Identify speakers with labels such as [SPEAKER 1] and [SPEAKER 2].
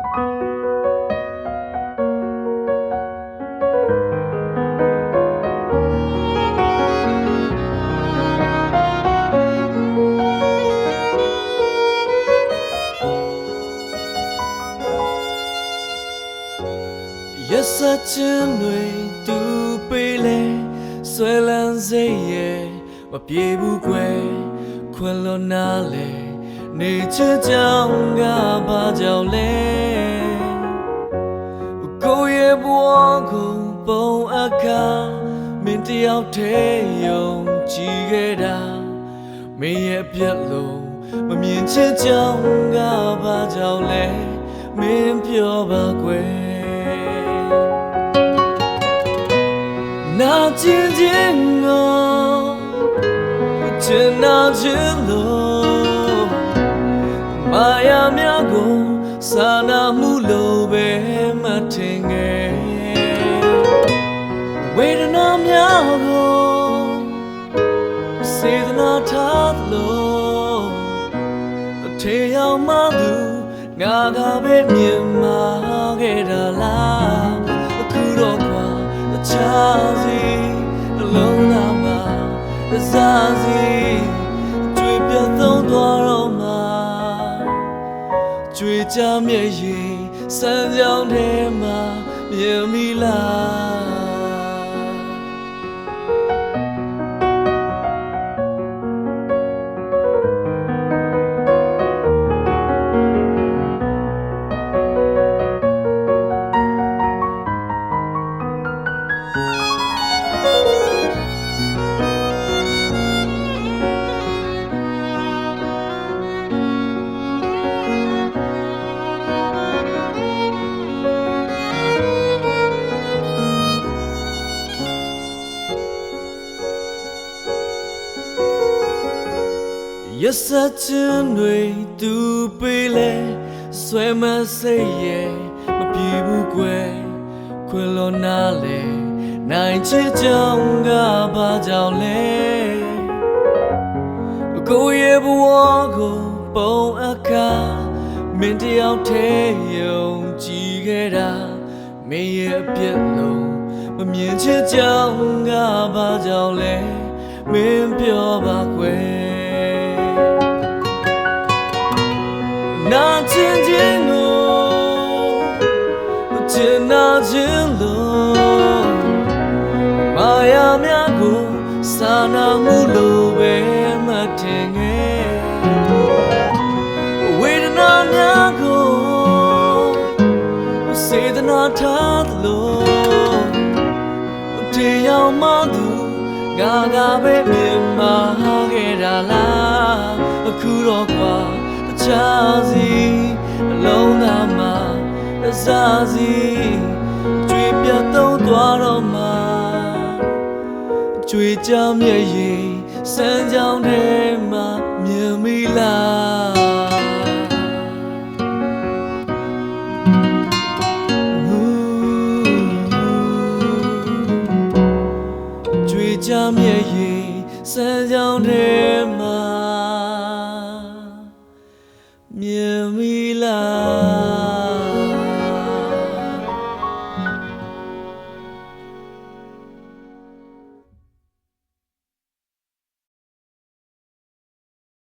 [SPEAKER 1] ရက်ဆက်ချင်းတွေသူပေးလဲဆွဲလန်းစိတ်ရဲ့မပြေဘူးကွယ်ခွင်လွန်နာလေနေချစ်ကြောင်ကဘာကြောင့်လဲ ပုံအခါမင်းတယောက်တည်းယုံကြည်ခဲ့တာမင်းရဲ့ပြက်လုံးမမြင်ချစ်ကြောင်ကဘာကြောင့်လဲမင်းပြောပါကွယ်နာကျင်ခြင်းကိုချင်နာခြင်းလို့မာယာများကိုစာနာမှုလိုပဲမထင်ငယ် ဝေဒနာများကိုစေတနာထားလို့အထေရောက်မှသူငါကပဲမြင်မာခဲ့တာလားအခုတော့ကွာတခြားစီအလုံးသားမှာသစားစီကြွေပြတ်သုံးသွားတော့မှာကြွေကြမျက်ရည်စမ်းကြောင်းထဲမှာမြင်မိလား ရစချင်တွေသူပေးလဲဆွဲမစိတ်ရဲ့မပြေဘူးကွယ်ခွင်လွန်နာလေနိုင်ချစ်ကြောင်ကဘာကြောင့်လဲကိုယ့်ရဲ့ဘဝကိုပုံအခါမင်းတယောက်တည်းယုံကြည်ခဲ့တာမင်းရဲ့အပြစ်လုံးမမြင်ချစ်ကြောင်ကဘာကြောင့်လဲမင်းပြောပါကွယ် နာကျင်ခြင်းကိုချင်နာခြင်းလို့မာယာများကိုစာနာမှုလိုပဲမထင်ငယ်ဝေဒနာများကိုစေတနာထားသလိုတရားမှသူငါကပဲမြင်မာခဲ့တာလားအခုတော့ ကွာတခြားစီအလုံးသားမှာအစားစီကြွေပြတ်သုံးသွားတော့မှာကြွေကြမျက်ရည်စမ်းကြောင်းထဲမှာမြင်မိလားကြွေကြမျက်ရည်စမ်းကြောင်းထဲ 念未来